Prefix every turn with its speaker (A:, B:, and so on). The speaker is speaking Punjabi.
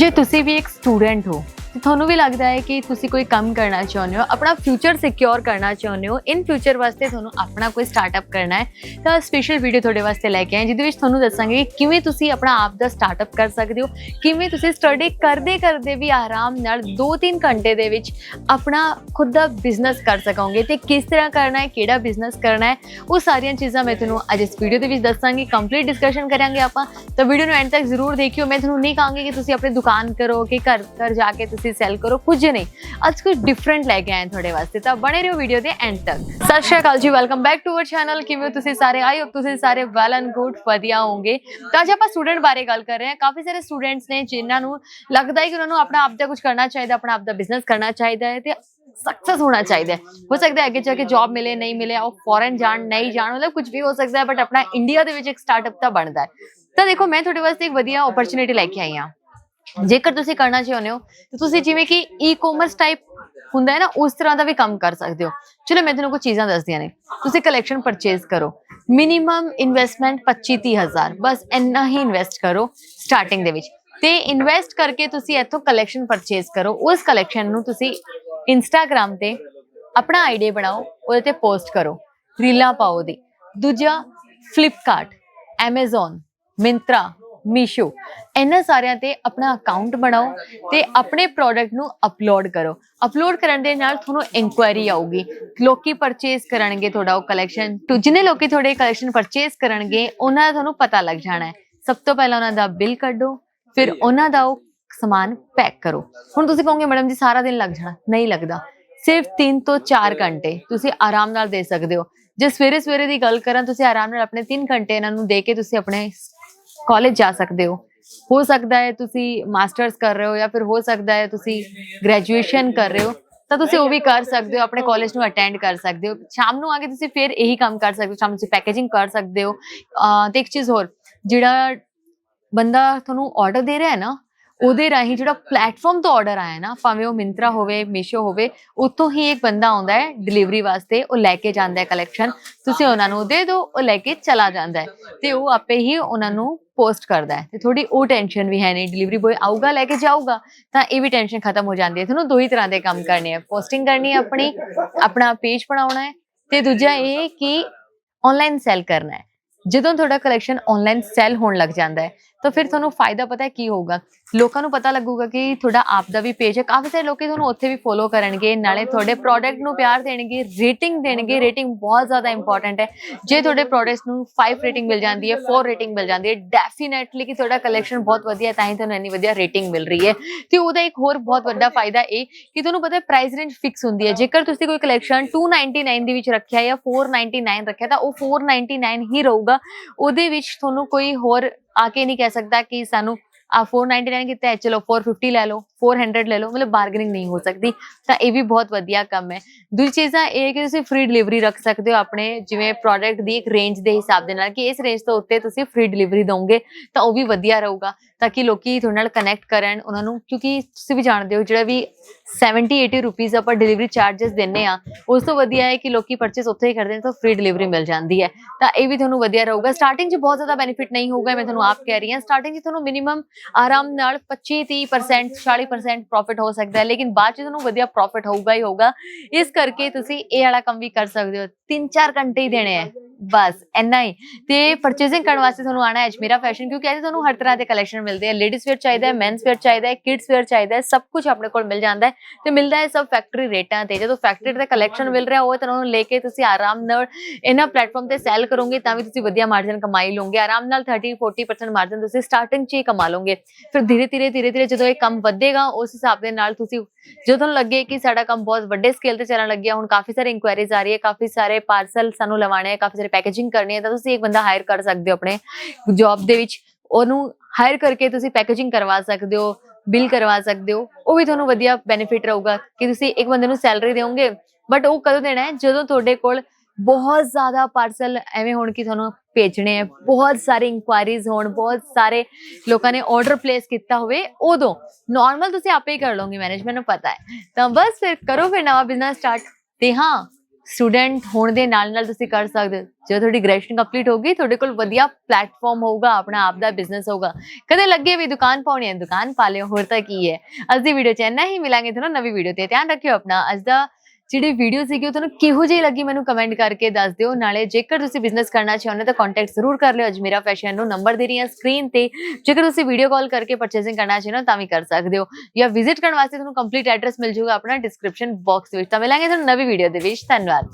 A: ਜੇ ਤੁਸੀਂ ਵੀ ਇੱਕ ਸਟੂਡੈਂਟ ਹੋ ਤੇ ਤੁਹਾਨੂੰ ਵੀ ਲੱਗਦਾ ਹੈ ਕਿ ਤੁਸੀਂ ਕੋਈ ਕੰਮ ਕਰਨਾ ਚਾਹੁੰਦੇ ਹੋ, ਆਪਣਾ ਫਿਊਚਰ ਸਿਕਿਉਰ ਕਰਨਾ ਚਾਹੁੰਦੇ ਹੋ ਇਨ ਫਿਊਚਰ ਵਾਸਤੇ ਤੁਹਾਨੂੰ ਆਪਣਾ ਕੋਈ ਸਟਾਰਟਅਪ ਕਰਨਾ ਹੈ, ਤਾਂ ਸਪੈਸ਼ਲ ਵੀਡੀਓ ਤੁਹਾਡੇ ਵਾਸਤੇ ਲੈ ਕੇ ਆਏ ਜਿਹਦੇ ਵਿੱਚ ਤੁਹਾਨੂੰ ਦੱਸਾਂਗੇ ਕਿ ਕਿਵੇਂ ਤੁਸੀਂ ਆਪਣਾ ਆਪ ਦਾ ਸਟਾਰਟਅਪ ਕਰ ਸਕਦੇ ਹੋ, ਕਿਵੇਂ ਤੁਸੀਂ ਸਟੱਡੀ ਕਰਦੇ ਕਰਦੇ ਵੀ ਆਰਾਮ ਨਾਲ 2-3 ਘੰਟੇ ਦੇ ਵਿੱਚ ਆਪਣਾ ਖੁਦ ਦਾ ਬਿਜ਼ਨਸ ਕਰ ਸਕੋਗੇ ਤੇ ਕਿਸ ਤਰ੍ਹਾਂ ਕਰਨਾ ਹੈ, ਕਿਹੜਾ ਬਿਜ਼ਨਸ ਕਰਨਾ ਹੈ, ਉਹ ਸਾਰੀਆਂ ਚੀਜ਼ਾਂ ਮੈਂ ਤੁਹਾਨੂੰ ਅੱਜ ਇਸ ਵੀਡੀਓ ਦੇ ਵਿੱਚ ਦੱਸਾਂਗੀ ਕੰਪਲੀਟ ਡਿਸਕਸ਼ਨ ਕਰਾਂਗੇ ਆਪਾਂ, ਤਾਂ ਵੀਡੀਓ ਨੂੰ ਐਂਡ ਤੱਕ ਜ਼ਰੂਰ ਦੇਖਿਓ, ਮੈਂ ਤੁਹਾਨੂੰ ਨਹੀਂ ਕਹਾਂਗੀ ਕਿ ਤੁਸੀਂ ਆਪਣੀ ਦੁਕਾਨ ਕਰੋ, ਕਿ ਘਰ ਘਰ ਜਾ ਕੇ ਤੁਸੀਂ ਸੈਲ ਕਰੋ, ਕੁਝ ਨਹੀਂ। ਅੱਜ ਕੁਝ ਡਿਫਰੈਂਟ ਲੈ ਕੇ ਆਏ ਤੁਹਾਡੇ ਵਾਸਤੇ, ਤਾਂ ਬਣੇ ਰਹੋ ਵੀਡੀਓ ਦੇ ਐਂਡ ਤੱਕ। ਸਤਿ ਸ਼੍ਰੀ ਅਕਾਲ ਜੀ welcome back to our channel ਕਿਵੇਂ ਤੁਸੀਂ ਸਾਰੇ? ਆਈ ਹੋ ਤੁਸੀਂ ਸਾਰੇ ਵੈਲ ਐਂਡ ਗੁੱਡ ਵਧੀਆ ਹੋਗੇ ਤਾਂ ਅੱਜ ਆਪਾਂ ਸਟੂਡੈਂਟ ਬਾਰੇ ਗੱਲ ਕਰ ਰਹੇ ਹਾਂ। ਕਾਫੀ ਸਾਰੇ ਸਟੂਡੈਂਟਸ ਨੇ ਜਿਨ੍ਹਾਂ ਨੂੰ ਲੱਗਦਾ ਹੈ ਕਿ ਉਹਨਾਂ ਨੂੰ ਆਪਣਾ ਆਪ ਦਾ ਕੁਝ ਕਰਨਾ ਚਾਹੀਦਾ, ਆਪਣਾ ਆਪ ਦਾ ਬਿਜ਼ਨਸ ਕਰਨਾ ਚਾਹੀਦਾ ਹੈ ਤੇ ਸਕਸੈਸ ਹੋਣਾ ਚਾਹੀਦਾ ਹੈ। ਹੋ ਸਕਦਾ ਹੈ ਅੱਗੇ ਜਾ ਕੇ ਜੌਬ ਮਿਲੇ, ਨਹੀਂ ਮਿਲੇ, ਉਹ ਫੋਰਨ ਜਾਣ, ਨਹੀਂ ਜਾਣ, ਮਤਲਬ ਕੁਝ ਵੀ ਹੋ ਸਕਦਾ ਹੈ ਬਟ ਆਪਣਾ ਇੰਡੀਆ ਦੇ ਵਿੱਚ ਇੱਕ ਸਟਾਰਟਅਪ ਤਾਂ ਬਣਦਾ ਹੈ। ਤਾਂ ਦੇਖੋ, ਮੈਂ ਤੁਹਾਡੇ ਵਾਸਤੇ ਇੱਕ ਵਧੀਆ ਓਪਰਚ्युनिटी ਲੈ ਕੇ ਆਈ ਹਾਂ। ਜੇਕਰ ਤੁਸੀਂ ਕਰਨਾ ਚਾਹੁੰਦੇ ਹੋ, ਤਾਂ ਤੁਸੀਂ ਜਿਵੇਂ ਕਿ ਈ-ਕਾਮਰਸ ਟਾਈਪ ਹੁੰਦਾ ਹੈ ਨਾ, ਉਸ ਤਰ੍ਹਾਂ ਦਾ ਵੀ ਕੰਮ ਕਰ ਸਕਦੇ ਹੋ। ਚਲੋ, ਮੈਂ ਤੁਹਾਨੂੰ ਕੁਝ ਚੀਜ਼ਾਂ ਦੱਸਦੀਆਂ ਨੇ। ਤੁਸੀਂ ਕਲੈਕਸ਼ਨ ਪਰਚੇਸ ਕਰੋ। ਮਿਨੀਮਮ ਇਨਵੈਸਟਮੈਂਟ 25 ਹਜ਼ਾਰ। ਬਸ ਇੰਨਾ ਹੀ ਇਨਵੈਸਟ ਕਰੋ ਸਟਾਰਟਿੰਗ ਦੇ ਵਿੱਚ। ਤੇ ਇਨਵੈਸਟ ਕਰਕੇ ਤੁਸੀਂ ਇੱਥੋਂ ਕਲੈਕਸ਼ਨ ਪਰਚੇਸ ਕਰੋ। ਉਸ ਕਲੈਕਸ਼ਨ ਨੂੰ ਤੁਸੀਂ ਇੰਸਟਾਗ੍ਰam ਤੇ ਆਪਣਾ ਆਈਡੀ ਬਣਾਓ, ਉਹਦੇ ਤੇ ਪੋਸਟ ਕਰੋ। ਰੀਲਾਂ ਪਾਓ ਦੀ ਦੂਜਾ ਫਲਿੱਪਕਾਰਟ Amazon ਮਿੰਤਰਾ ਮੀਸ਼ੋ। ਇਹਨਾਂ ਸਾਰਿਆਂ ਤੇ ਆਪਣਾ ਅਕਾਊਂਟ ਬਣਾਓ ਤੇ ਆਪਣੇ ਪ੍ਰੋਡਕਟ ਨੂੰ ਅਪਲੋਡ ਕਰੋ। ਅਪਲੋਡ ਕਰਨ ਦੇ ਨਾਲ ਤੁਹਾਨੂੰ ਇਨਕੁਆਇਰੀ ਆਊਗੀ। ਲੋਕੀ ਪਰਚੇਸ ਕਰਨਗੇ ਤੁਹਾਡਾ ਉਹ ਕਲੈਕਸ਼ਨ ਤੋਂ ਜਿੰਨੇ ਲੋਕੀ ਤੁਹਾਡੇ ਕਲੈਕਸ਼ਨ ਪਰਚੇਸ ਕਰਨਗੇ ਉਹਨਾਂ ਦਾ ਤੁਹਾਨੂੰ ਪਤਾ ਲੱਗ ਜਾਣਾ ਹੈ। ਸਭ ਤੋਂ ਪਹਿਲਾਂ ਉਹਨਾਂ ਦਾ ਬਿੱਲ ਕੱਢੋ ਫਿਰ ਉਹਨਾਂ ਦਾ ਉਹ ਸਮਾਨ ਪੈਕ ਕਰੋ। ਹੁਣ ਤੁਸੀਂ ਕਹੋਗੇ ਮੈਡਮ ਜੀ ਸਾਰਾ ਦਿਨ ਲੱਗ ਜਾਣਾ। ਨਹੀਂ ਲੱਗਦਾ। ਸਿਰਫ 3 ਤੋਂ 4 ਘੰਟੇ ਤੁਸੀਂ ਆਰਾਮ ਨਾਲ ਦੇ ਸਕਦੇ ਹੋ। ਜੇ ਸਵੇਰੇ ਸਵੇਰੇ ਦੀ ਗੱਲ ਕਰਾਂ ਤੁਸੀਂ ਆਰਾਮ ਨਾਲ ਆਪਣੇ 3 ਘੰਟੇ ਇਹਨਾਂ ਨੂੰ ਦੇ ਕੇ ਤੁਸੀਂ ਆਪਣੇ ਕਾਲਜ ਜਾ ਸਕਦੇ ਹੋ। ਹੋ ਸਕਦਾ ਹੈ ਤੁਸੀਂ ਮਾਸਟਰਸ ਕਰ ਰਹੇ ਹੋ ਜਾਂ ਫਿਰ ਹੋ ਸਕਦਾ ਹੈ ਤੁਸੀਂ ਗ੍ਰੈਜੂਏਸ਼ਨ ਕਰ ਰਹੇ ਹੋ। ਤਾਂ ਤੁਸੀਂ ਉਹ ਵੀ ਕਰ ਸਕਦੇ ਹੋ, ਆਪਣੇ ਕਾਲਜ ਨੂੰ ਅਟੈਂਡ ਕਰ ਸਕਦੇ ਹੋ। ਸ਼ਾਮ ਨੂੰ ਆ ਕੇ ਤੁਸੀਂ ਫਿਰ ਇਹੀ ਕੰਮ ਕਰ ਸਕਦੇ ਹੋ, ਸ਼ਾਮ ਨੂੰ ਤੁਸੀਂ ਪੈਕੇਜਿੰਗ ਕਰ ਸਕਦੇ ਹੋ। ਅਹ ਤੇ ਇੱਕ ਚੀਜ਼ ਹੋਰ, ਜਿਹੜਾ ਬੰਦਾ ਤੁਹਾਨੂੰ ਆਰਡਰ ਦੇ ਰਿਹਾ ਹੈ ਨਾ ਉਹਦੇ ਰਾਹੀਂ ਜਿਹੜਾ ਪਲੇਟਫਾਰਮ ਤੋਂ ਆਰਡਰ ਆਇਆ ਨਾ, ਭਾਵੇਂ ਉਹ ਮਿੰਤਰਾ ਹੋਵੇ, ਮੀਸ਼ੋ ਹੋਵੇ, ਉੱਥੋਂ ਹੀ ਇੱਕ ਬੰਦਾ ਆਉਂਦਾ ਹੈ ਡਿਲੀਵਰੀ ਵਾਸਤੇ, ਉਹ ਲੈ ਕੇ ਜਾਂਦਾ ਹੈ ਕਲੈਕਸ਼ਨ ਤੁਸੀਂ ਉਹਨਾਂ ਨੂੰ ਦੇ ਦਿਓ, ਉਹ ਲੈ ਕੇ ਚਲਾ ਜਾਂਦਾ ਹੈ। ਤੇ ਉਹ ਆਪੇ ਹੀ ਉਹਨਾਂ ਨੂੰ ਪੋਸਟ ਕਰਦਾ ਹੈ। ਤੇ ਥੋੜੀ ਉਹ ਟੈਨਸ਼ਨ ਵੀ ਹੈ ਨਹੀਂ ਡਿਲੀਵਰੀ ਬੋਏ ਆਊਗਾ, ਲੈ ਕੇ ਜਾਊਗਾ, ਤਾਂ ਇਹ ਵੀ ਟੈਨਸ਼ਨ ਖਤਮ ਹੋ ਜਾਂਦੀ ਹੈ। ਤੁਹਾਨੂੰ ਦੋ ਹੀ ਤਰ੍ਹਾਂ ਦੇ ਕੰਮ ਕਰਨੇ ਆ ਪੋਸਟਿੰਗ ਕਰਨੀ ਹੈ ਆਪਣੀ, ਆਪਣਾ ਪੇਜ ਬਣਾਉਣਾ ਹੈ ਤੇ ਦੂਜਾ ਇਹ ਕਿ ਆਨਲਾਈਨ ਸੈਲ ਕਰਨਾ ਹੈ। ਜਦੋਂ ਤੁਹਾਡਾ ਕਲੈਕਸ਼ਨ ਆਨਲਾਈਨ ਸੈਲ ਹੋਣ ਲੱਗ ਜਾਂਦਾ ਹੈ ਤਾਂ ਫਿਰ ਤੁਹਾਨੂੰ ਫਾਇਦਾ ਪਤਾ ਕੀ ਹੋਊਗਾ? ਲੋਕਾਂ ਨੂੰ ਪਤਾ ਲੱਗੂਗਾ ਕਿ ਤੁਹਾਡਾ ਆਪ ਦਾ ਵੀ ਪੇਜ ਹੈ ਕਾਫੀ ਸਾਰੇ ਲੋਕੀ ਤੁਹਾਨੂੰ ਉੱਥੇ ਵੀ ਫੋਲੋ ਕਰਨਗੇ, ਨਾਲੇ ਤੁਹਾਡੇ ਪ੍ਰੋਡਕਟ ਨੂੰ ਪਿਆਰ ਦੇਣਗੇ ਰੇਟਿੰਗ ਦੇਣਗੇ ਰੇਟਿੰਗ ਬਹੁਤ ਜ਼ਿਆਦਾ ਇੰਪੋਰਟੈਂਟ ਹੈ। ਜੇ ਤੁਹਾਡੇ ਪ੍ਰੋਡਕਟਸ ਨੂੰ 5 ਰੇਟਿੰਗ ਮਿਲ ਜਾਂਦੀ ਹੈ 4 ਰੇਟਿੰਗ ਮਿਲ ਜਾਂਦੀ ਹੈ ਡੈਫੀਨੈਟਲੀ ਕਿ ਤੁਹਾਡਾ ਕਲੈਕਸ਼ਨ ਬਹੁਤ ਵਧੀਆ ਤਾਂ ਹੀ ਤੁਹਾਨੂੰ ਇੰਨੀ ਵਧੀਆ ਰੇਟਿੰਗ ਮਿਲ ਰਹੀ ਹੈ। ਤੇ ਉਹਦਾ ਇੱਕ ਹੋਰ ਬਹੁਤ ਵੱਡਾ ਫਾਇਦਾ ਇਹ ਕਿ ਤੁਹਾਨੂੰ ਪਤਾ ਹੈ ਪ੍ਰਾਈਸ ਰੇਂਜ ਫਿਕਸ ਹੁੰਦੀ ਹੈ। ਜੇਕਰ ਤੁਸੀਂ ਕੋਈ ਕਲੈਕਸ਼ਨ 299 ਦੇ ਵਿੱਚ ਰੱਖਿਆ ਜਾਂ 499 ਰੱਖਿਆ, ਤਾਂ ਉਹ 499 ਹੀ ਰਹੂਗਾ। ਉਹਦੇ ਵਿੱਚ ਤੁਹਾਨੂੰ ਕੋਈ ਹੋਰ ਆ ਕੇ ਨਹੀਂ ਕਹਿ ਸਕਦਾ ਕਿ ਸਾਨੂੰ ਆ 499 ਕੀਤਾ ਹੈ ਚਲੋ 450 ਲੈ ਲਓ 400 ਲੈ ਲਓ, ਮਤਲਬ ਬਾਰਗੇਨਿੰਗ ਨਹੀਂ ਹੋ ਸਕਦੀ। ਤਾਂ ਇਹ ਵੀ ਬਹੁਤ ਵਧੀਆ ਕੰਮ ਹੈ। ਦੂਜੀ ਚੀਜ਼ ਆ ਇਹ ਹੈ ਕਿ ਤੁਸੀਂ ਫ੍ਰੀ ਡਿਲੀਵਰੀ ਰੱਖ ਸਕਦੇ ਹੋ ਆਪਣੇ ਜਿਵੇਂ ਪ੍ਰੋਡਕਟ ਦੀ ਇੱਕ ਰੇਂਜ ਦੇ ਹਿਸਾਬ ਦੇ ਨਾਲ ਕਿ ਇਸ ਰੇਂਜ ਤੋਂ ਉੱਤੇ ਤੁਸੀਂ ਫ੍ਰੀ ਡਿਲੀਵਰੀ ਦੋਗੇ ਤਾਂ ਉਹ ਵੀ ਵਧੀਆ ਰਹੂਗਾ, ਤਾਂ ਕਿ ਲੋਕੀ ਤੁਹਾਡੇ ਨਾਲ ਕਨੈਕਟ ਕਰਨ ਉਹਨਾਂ ਨੂੰ, ਕਿਉਂਕਿ ਤੁਸੀਂ ਵੀ ਜਾਣਦੇ ਹੋ ਜਿਹੜਾ ਵੀ 70 80 ਰੁਪੀਸ ਆਪਾਂ ਡਿਲੀਵਰੀ ਚਾਰजेस ਦਿੰਨੇ ਆ, ਉਸ ਤੋਂ ਵਧੀਆ ਹੈ ਕਿ ਲੋਕੀ ਪਰਚੇਸ ਉੱਥੇ ਹੀ ਕਰਦੇ ਨੇ ਤਾਂ ਫ੍ਰੀ ਡਿਲੀਵਰੀ ਮਿਲ ਜਾਂਦੀ ਹੈ। ਤਾਂ ਇਹ ਵੀ ਤੁਹਾਨੂੰ ਵਧੀਆ ਰਹੂਗਾ। ਸਟਾਰਟਿੰਗ 'ਚ ਬਹੁਤ ਜ਼ਿਆਦਾ ਬੈਨੀਫਿਟ ਨਹੀਂ ਹੋਊਗਾ, ਮੈਂ ਤੁਹਾਨੂੰ ਆਪ ਕਹਿ ਰਹੀ ਹਾਂ। ਸਟਾਰਟਿੰਗ 'ਚ ਤੁਹਾਨੂੰ ਮਿਨੀਮਮ ਆਰਾਮ ਨਾਲ 25 30% 40% ਪ੍ਰੋਫਿਟ ਹੋ ਸਕਦਾ ਹੈ, ਲੇਕਿਨ ਬਾਅਦ 'ਚ ਤੁਹਾਨੂੰ ਵਧੀਆ ਪ੍ਰੋਫਿਟ ਹੋਊਗਾ ਹੀ ਹੋਊਗਾ, ਇਸ ਕਰਕੇ ਤੁਸੀਂ ਇਹ ਵਾਲਾ ਕੰਮ ਵੀ ਕਰ ਸਕਦੇ ਹੋ। 3-4 ਘੰਟੇ ਹੀ ਦੇਣੇ ਹੈ। ਬਸ, ਇੰਨਾ ਹੀ। ਤੇ ਪਰਚੇਸਿੰਗ ਕਰਨ ਵਾਸਤੇ ਤੁਹਾਨੂੰ ਆਣਾ ਹੈ ਅਜਮੇਰਾ ਫੈਸ਼ਨ ਕਿਉਂਕਿ ਇੱਥੇ ਤੁਹਾਨੂੰ ਹਰ ਤਰ੍ਹਾਂ ਦੇ ਕਲੈਕਸ਼ਨ ਮਿਲਦੇ ਆ। ਲੇਡੀਜ਼ ਵੇਅਰ ਚਾਹੀਦਾ ਹੈ ਮੈਨਸ ਵੇਅਰ ਚਾਹੀਦਾ ਹੈ ਕਿਡਸ ਵੇਅਰ ਚਾਹੀਦਾ ਹੈ, ਸਭ ਕੁਝ ਆਪਣੇ ਕੋਲ ਮਿਲ ਜਾਂਦਾ ਹੈ। ਤੇ ਮਿਲਦਾ ਹੈ ਸਭ ਫੈਕਟਰੀ ਰੇਟਾਂ ਤੇ। ਜਦੋਂ ਫੈਕਟਰੀ ਦਾ ਕਲੈਕਸ਼ਨ ਮਿਲ ਰਿਹਾ, ਉਹ ਤੁਹਾਨੂੰ ਲੈ ਕੇ ਤੁਸੀਂ ਆਰਾਮ ਨਾਲ ਇਹਨਾਂ ਪਲੇਟਫਾਰਮ ਤੇ ਸੈਲ ਕਰੋਗੇ, ਤਾਂ ਵੀ ਤੁਸੀਂ ਵਧੀਆ ਮਾਰਜਨ ਕਮਾਈ ਲਓਗੇ। ਆਰਾਮ ਨਾਲ 30 40% ਮਾਰਜਨ ਤੁਸੀਂ ਸਟਾਰਟਿੰਗ 'ਚ ਹੀ ਕਮਾ ਲਓਗੇ। ਫਿਰ ਧੀਰੇ ਧੀਰੇ ਧੀਰੇ ਧੀਰੇ ਜਦੋਂ ਇਹ ਕੰਮ ਵਧੇਗਾ, ਉਸ ਹਿਸਾਬ ਦੇ ਨਾਲ ਤੁਸੀਂ ਜਦੋਂ ਤੁਹਾਨੂੰ ਲੱਗੇ ਕਿ ਸਾਡਾ ਕੰਮ ਬਹੁਤ ਵੱਡੇ ਸਕੇਲ ਤੇ ਚੱਲਣ ਲੱਗਿਆ, ਹੁਣ ਕਾਫੀ ਸਾਰੇ ਇਨਕੁਆਇਰੀਜ਼ ਆ ਰਹੀ ਹੈ, ਕਾਫੀ ਸਾਰੇ ਪਾਰਸਲ ਸਾਨੂੰ ਲਵਾਣੇ ਹੈ ਕਾਫੀ ਸਾਰੇ ਪੈਕੇਜਿੰਗ ਕਰਨੀ ਹੈ ਤਾਂ ਤੁਸੀਂ ਇੱਕ ਬੰਦਾ ਹਾਇਰ ਕਰ ਸਕਦੇ ਹੋ ਆਪਣੇ ਜੌਬ ਦੇ ਵਿੱਚ। ਉਹਨੂੰ ਹਾਇਰ ਕਰਕੇ ਤੁਸੀਂ ਪੈਕੇਜਿੰਗ ਕਰਵਾ ਸਕਦੇ ਹੋ ਬਿਲ ਕਰਵਾ ਸਕਦੇ ਹੋ। ਉਹ ਵੀ ਤੁਹਾਨੂੰ ਵਧੀਆ ਬੈਨੀਫਿਟ ਰਹੂਗਾ ਕਿ ਤੁਸੀਂ ਇੱਕ ਬੰਦੇ ਨੂੰ ਸੈਲਰੀ ਦਿਓਗੇ। ਬਟ ਉਹ ਕਦੋਂ ਦੇਣਾ ਹੈ? ਜਦੋਂ ਤੁਹਾਡੇ ਕੋਲ ਬਹੁਤ ਜ਼ਿਆਦਾ ਪਾਰਸਲ ਐਵੇਂ ਹੋਣ ਕਿ ਤੁਹਾਨੂੰ ਭੇਜਣੇ ਹੈ, ਬਹੁਤ ਸਾਰੇ ਇਨਕੁਆਇਰੀਜ਼ ਹੋਣ, ਬਹੁਤ ਸਾਰੇ ਲੋਕਾਂ ਨੇ ਆਰਡਰ ਪਲੇਸ ਕੀਤਾ ਹੋਵੇ, ਉਦੋਂ ਨਾਰਮਲ ਤੁਸੀਂ ਆਪੇ ਹੀ ਕਰ ਲਓਗੇ। ਮੈਨੇਜਮੈਂਟ ਨੂੰ ਪਤਾ ਹੈ। ਤਾਂ ਬਸ ਫਿਰ ਕਰੋ ਫਿਰ ਨਵਾਂ ਬਿਜ਼ਨਸ ਸਟਾਰਟ ਤੇ ਹਾਂ ਸਟੂਡੈਂਟ ਹੋਣ ਦੇ ਨਾਲ ਨਾਲ ਤੁਸੀਂ ਕਰ ਸਕਦੇ ਹੋ। ਜਦੋਂ ਤੁਹਾਡੀ ਗ੍ਰੈਜੂਏਸ਼ਨ ਕੰਪਲੀਟ ਹੋਗੀ ਤੁਹਾਡੇ ਕੋਲ ਵਧੀਆ ਪਲੇਟਫਾਰਮ ਹੋਊਗਾ, ਆਪਣਾ ਆਪ ਦਾ ਬਿਜ਼ਨਸ ਹੋਊਗਾ। ਕਦੇ ਲੱਗੇ ਵੀ ਦੁਕਾਨ ਪਾਉਣੀ ਹੈ, ਦੁਕਾਨ ਪਾ ਲਿਓ, ਹੋਰ ਤਾਂ ਕੀ ਹੈ। ਅੱਜ ਦੀ ਵੀਡੀਓ ਚ ਇੰਨਾ ਹੀ, ਮਿਲਾਂਗੇ ਤੁਹਾਨੂੰ ਨਵੀਂ ਵੀਡੀਓ ਤੇ। ਧਿਆਨ ਰੱਖਿਓ ਆਪਣਾ, ਅੱਜ ਦਾ ਜਿਹੜੀ ਵੀਡੀਓ ਸੀਗੀ ਉਹ ਤੁਹਾਨੂੰ ਕਿਹੋ ਜਿਹੀ ਲੱਗੀ ਮੈਨੂੰ ਕਮੈਂਟ ਕਰਕੇ ਦੱਸ ਦਿਓ। ਨਾਲੇ ਜੇਕਰ ਤੁਸੀਂ ਬਿਜ਼ਨਸ ਕਰਨਾ ਚਾਹੁੰਦੇ ਹੋ ਤਾਂ ਕੰਟੈਕਟ ਜ਼ਰੂਰ ਕਰ ਲਿਓ। ਅਜਮੇਰਾ ਫੈਸ਼ਨ ਨੂੰ ਨੰਬਰ ਦੇ ਰਹੀ ਹਾਂ ਸਕਰੀਨ ਤੇ। ਜੇਕਰ ਤੁਸੀਂ ਵੀਡੀਓ ਕਾਲ ਕਰਕੇ ਪਰਚੇਸਿੰਗ ਕਰਨਾ ਚਾਹੁੰਦੇ ਹੋ ਤਾਂ ਵੀ ਕਰ ਸਕਦੇ ਹੋ। ਜਾਂ ਵਿਜ਼ਿਟ ਕਰਨ ਵਾਸਤੇ ਤੁਹਾਨੂੰ ਕੰਪਲੀਟ ਐਡਰੈਸ ਮਿਲ ਜਾਊਗਾ ਆਪਣਾ ਡਿਸਕ੍ਰਿਪਸ਼ਨ ਬਾਕਸ ਵਿੱਚ। ਤਾਂ ਮਿਲਾਂਗੇ ਤੁਹਾਨੂੰ ਨਵੀਂ ਵੀਡੀਓ ਦੇ ਵਿੱਚ। ਧੰਨਵਾਦ।